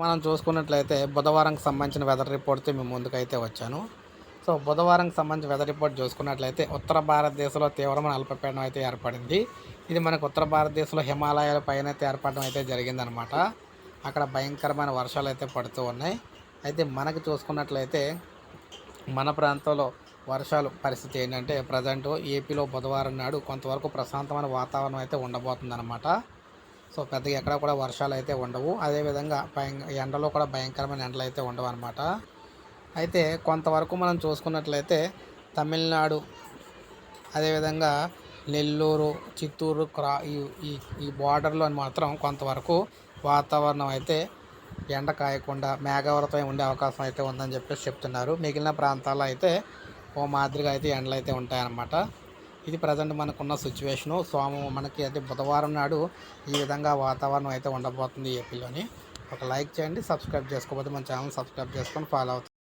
మనం చూసుకున్నట్లయితే బుధవారంకి సంబంధించిన వెదర్ రిపోర్ట్తో మేము ముందుకైతే వచ్చాను. సో బుధవారంకి సంబంధించిన వెదర్ రిపోర్ట్ చూసుకున్నట్లయితే ఉత్తర భారతదేశంలో తీవ్రమైన అల్పపీడనం అయితే ఏర్పడింది. ఇది మనకు ఉత్తర భారతదేశంలో హిమాలయాల పైన అయితే ఏర్పడడం అయితే జరిగిందనమాట. అక్కడ భయంకరమైన వర్షాలు అయితే పడుతూ ఉన్నాయి. అయితే మనకు చూసుకున్నట్లయితే మన ప్రాంతంలో వర్షాలు పరిస్థితి ఏంటంటే ప్రజెంట్ ఏపీలో బుధవారం నాడు కొంతవరకు ప్రశాంతమైన వాతావరణం అయితే ఉండబోతుందన్నమాట సో పెద్దగా ఎక్కడ కూడా వర్షాలు అయితే ఉండవు. అదేవిధంగా భయం ఎండలో కూడా భయంకరమైన ఎండలు అయితే ఉండవు అనమాట అయితే కొంతవరకు మనం చూసుకున్నట్లయితే తమిళనాడు అదేవిధంగా నెల్లూరు చిత్తూరు క్రా ఈ ఈ ఈ బార్డర్లో మాత్రం కొంతవరకు వాతావరణం అయితే ఎండ కాయకుండా మేఘావృతమై ఉండే అవకాశం అయితే ఉందని చెప్పేసి చెప్తున్నారు. మిగిలిన ప్రాంతాల్లో అయితే ఓ మాదిరిగా అయితే ఎండలు అయితే ఉంటాయన్నమాట. ఇది ప్రజెంట్ మనకున్న సిచ్యువేషను సోమ మనకి అయితే బుధవారం నాడు ఈ విధంగా వాతావరణం అయితే ఉండబోతుంది ఏపీలోని. ఒక లైక్ చేయండి సబ్స్క్రైబ్ చేసుకోకపోతే మన ఛానల్ సబ్స్క్రైబ్ చేసుకొని ఫాలో అవుతుంది